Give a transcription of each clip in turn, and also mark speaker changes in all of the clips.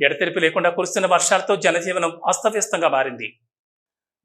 Speaker 1: ఎడతెరిపి లేకుండా కురుస్తున్న వర్షాలతో జనజీవనం అస్తవ్యస్తంగా మారింది.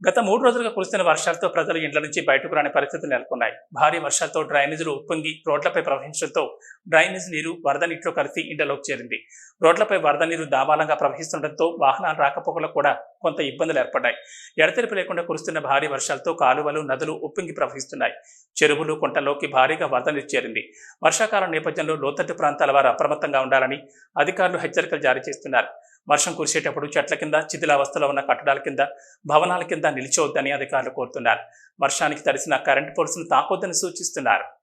Speaker 1: గత మూడు రోజులుగా కురుస్తున్న వర్షాలతో ప్రజలు ఇండ్ల నుంచి బయటకు రాని పరిస్థితులు నెలకొన్నాయి. భారీ వర్షాలతో డ్రైనేజీలు ఉప్పొంగి రోడ్లపై ప్రవహించడంతో డ్రైనేజ్ నీరు వరద నీటిలో కలిసి ఇండ్లలోకి చేరింది. రోడ్లపై వరద నీరు దాబాలంగా ప్రవహిస్తుండటంతో వాహనాలు రాకపోకలకు కూడా కొంత ఇబ్బందులు ఏర్పడ్డాయి. ఎడతెరిపి లేకుండా కురుస్తున్న భారీ వర్షాలతో కాలువలు నదులు ఉప్పొంగి ప్రవహిస్తున్నాయి. చెరువులు కుంటల్లోకి భారీగా వరద నీరు చేరింది. వర్షాకాలం నేపథ్యంలో లోతట్టు ప్రాంతాల వారు అప్రమత్తంగా ఉండాలని అధికారులు హెచ్చరికలు జారీ చేస్తున్నారు. వర్షం కురిసేటప్పుడు చెట్ల కింద శిథిలావస్థలో ఉన్న కట్టడాల కింద భవనాల కింద నిలిచవద్దని అధికారులు కోరుతున్నారు. వర్షానికి తడిసిన కరెంటు పోల్స్ను తాకొద్దని సూచిస్తున్నారు.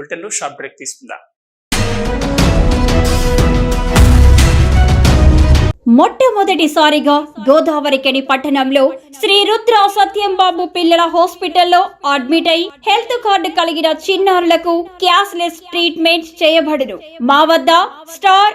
Speaker 1: బులెటిన్లో షార్ట్ బ్రేక్ తీసుకుందాం.
Speaker 2: మొట్టమొదటిసారిగా గోదావరికని పట్టణంలో శ్రీ రుద్ర సత్యం బాబు పిల్లల హాస్పిటల్లో అడ్మిట్ అయి హెల్త్ కార్డు కలిగిన చిన్నారులకు క్యాష్ లెస్ ట్రీట్మెంట్ చేయబడును. మా వద్ద స్టార్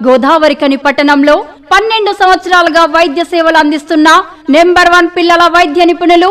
Speaker 2: గోదావరికని పట్టణంలో పన్నెండు సంవత్సరాలుగా వైద్య సేవలు అందిస్తున్న నెంబర్ వన్ పిల్లల వైద్య నిపుణులు